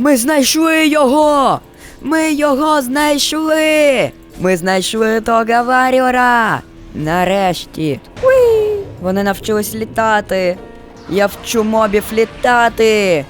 Ми знайшли його! Ми його знайшли! Ми знайшли того варіора! Нарешті. Уі! Вони навчились літати. Я вчу мобів літати.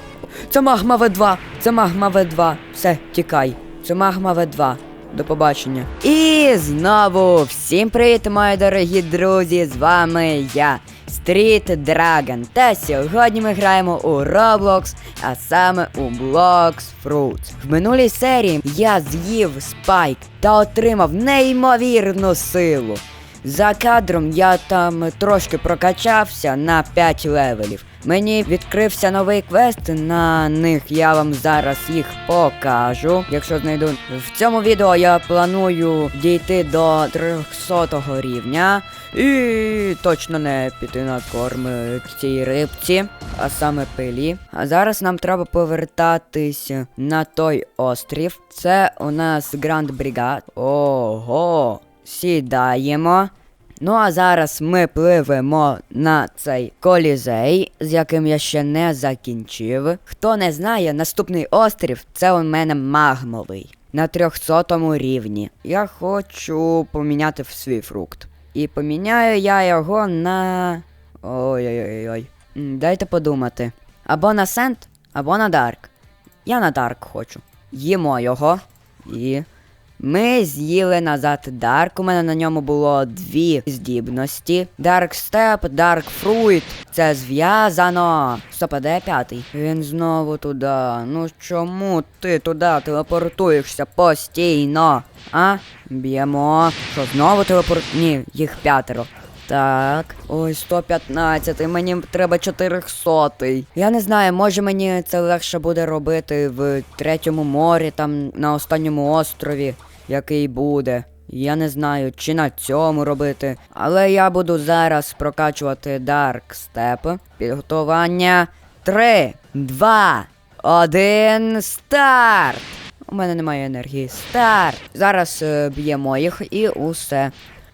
Це магма В2. Це магма В2. Все, тікай. Це магма В2. До побачення. І знову всім привіт, мої дорогі друзі! З вами я, Street Dragon. Та сьогодні ми граємо у Roblox, а саме у Blox Fruits. В минулій серії я з'їв спайк та отримав неймовірну силу. За кадром я там трошки прокачався на 5 левелів. Мені відкрився новий квест, на них я вам зараз їх покажу. Якщо знайду. В цьому відео я планую дійти до 300 рівня. І точно не піти на корм цій рибці, а саме пилі. А зараз нам треба повертатись на той острів. Це у нас Гранд Бригад. Ого! Сідаємо. Ну а зараз ми пливемо на цей колізей, з яким я ще не закінчив. Хто не знає, наступний острів це у мене магмовий. На 300 рівні. Я хочу поміняти свій фрукт. І поміняю я його на. Ой-ой-ой. Дайте подумати. Або на Сент, або на Дарк. Я на Дарк хочу. Їмо його. І. Ми з'їли назад Дарк. У мене на ньому було дві здібності. Dark Step, Dark Fruit. Це зв'язано. Стоп, де п'ятий? Він знову туди. Ну чому ти туди телепортуєшся постійно? А? Б'ємо. Що, знову телепорт. Ні, їх п'ятеро. Так, ой, 115, мені треба 400. Я не знаю, може мені це легше буде робити в третьому морі, там на останньому острові, який буде. Я не знаю, чи на цьому робити. Але я буду зараз прокачувати Dark Step. Підготування. 3, 2, 1, старт! У мене немає енергії. Старт! Зараз е, б'ємо їх і усе.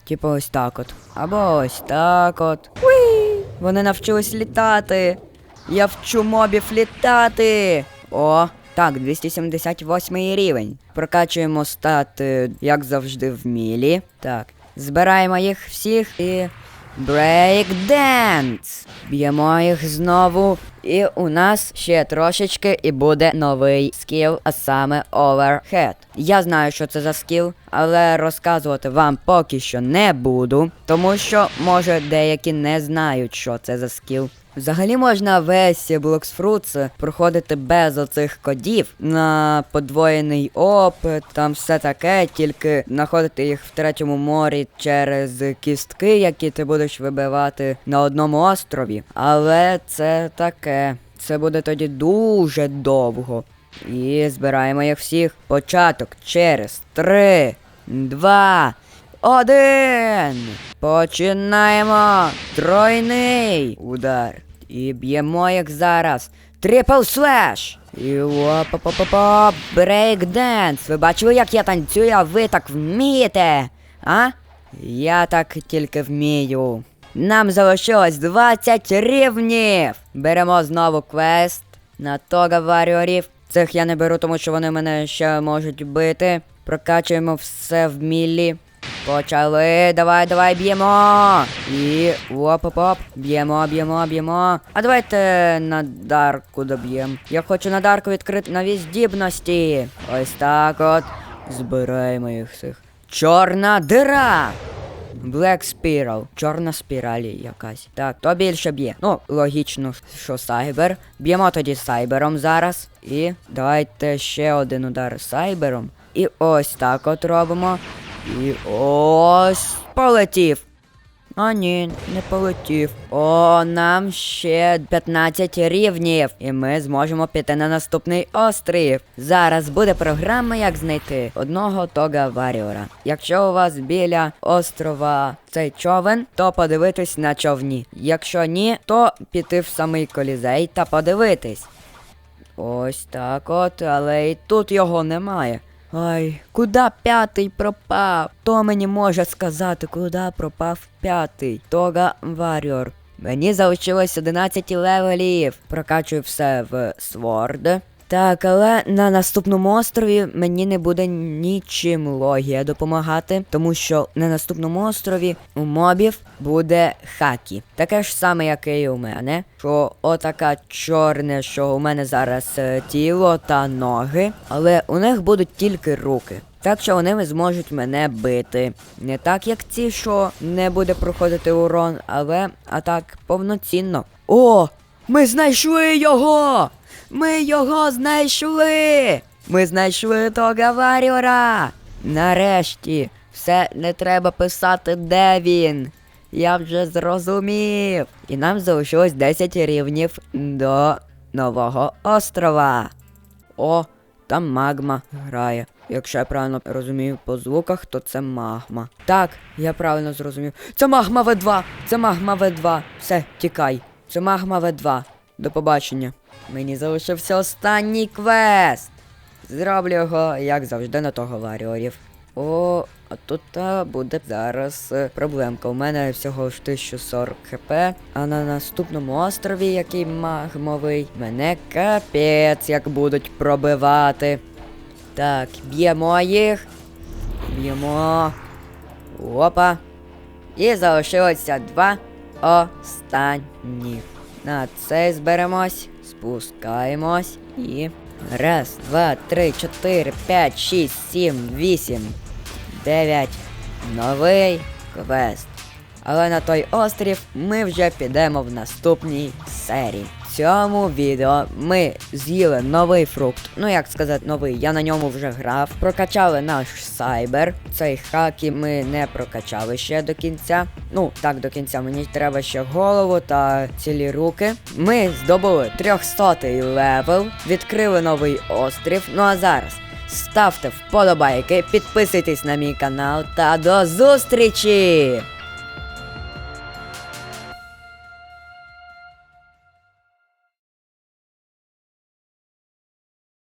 Типу ось так от. Або ось так от. Уі! Вони навчились літати. Я вчу мобів літати. О, так, 278 рівень. Прокачуємо стат, е, як завжди, в мілі. Так. Збираємо їх всіх і. Брейк денс! Б'ємо їх знову. І у нас ще трошечки і буде новий скіл, а саме Overhead. Я знаю, що це за скіл, але розказувати вам поки що не буду, тому що, може, деякі не знають, що це за скіл. Взагалі можна весь Fruits проходити без оцих кодів на подвоєний опит, там все таке, тільки знаходити їх в третьому морі через кістки, які ти будеш вибивати на одному острові. Але це таке. Це буде тоді дуже довго. І збираємо їх всіх. Початок через три, два, один. Починаємо. Тройний удар. І б'ємо їх зараз. Трипл слеш! І опа-па-па-па, брейк-денс. Ви бачили, як я танцюю, а ви так вмієте? А? Я так тільки вмію. Нам залишилось 20 рівнів. Беремо знову квест на тога варіорів. Цих я не беру, тому що вони мене ще можуть бити. Прокачуємо все в мілі. Почали, давай, давай, б'ємо. І оп-оп-оп, б'ємо, б'ємо, б'ємо. А давайте на дарку доб'ємо. Я хочу на дарку відкрити нові здібності. Ось так от. Збираємо їх всіх. Чорна дира! Black Spiral, чорна спіралі якась. Так, то більше б'є. Ну, логічно, що сайбер. Б'ємо тоді сайбером зараз. І давайте ще один удар сайбером. І ось так от робимо. І ось полетів. А ні, не полетів. О, нам ще 15 рівнів, і ми зможемо піти на наступний острів. Зараз буде програма, як знайти одного тога варіора. Якщо у вас біля острова цей човен, то подивитись на човні. Якщо ні, то піти в самий колізей та подивитись. Ось так от, але і тут його немає. Ай, куди п'ятий пропав? Хто мені може сказати, куди пропав п'ятий? Тога Варіор. Мені залишилось 11 левелів. Прокачую все в Сворд. Так, але на наступному острові мені не буде нічим логія допомагати, тому що на наступному острові у мобів буде хакі. Таке ж саме, як і у мене. Що отака чорне, що у мене зараз е, тіло та ноги, але у них будуть тільки руки. Так що вони зможуть мене бити. Не так, як ці, що не буде проходити урон, але а так повноцінно. О! Ми знайшли його! Ми його знайшли! Ми знайшли того варіора! Нарешті, все не треба писати, де він. Я вже зрозумів. І нам залишилось 10 рівнів до нового острова. О, там магма грає. Якщо я правильно розумію по звуках, то це магма. Так, я правильно зрозумів. Це магма В2! Це магма В2. Все, тікай. Це магма В2. До побачення. Мені залишився останній квест. Зроблю його, як завжди, на того варіорів. О, а тут та, буде зараз е, проблемка. У мене всього ж 1040 хп, а на наступному острові, який магмовий, мене капець як будуть пробивати. Так, б'ємо їх. Б'ємо. Опа. І залишилося два останніх. На цей зберемось, спускаємось і. Раз, два, три, чотири, п'ять, шість, сім, вісім, дев'ять. Новий квест. Але на той острів ми вже підемо в наступній серії. Цьому відео ми з'їли новий фрукт. Ну як сказати, новий, я на ньому вже грав. Прокачали наш сайбер. Цей хакі ми не прокачали ще до кінця. Ну, так до кінця мені треба ще голову та цілі руки. Ми здобули 300 левел, відкрили новий острів. Ну а зараз. Ставте вподобайки, підписуйтесь на мій канал та до зустрічі!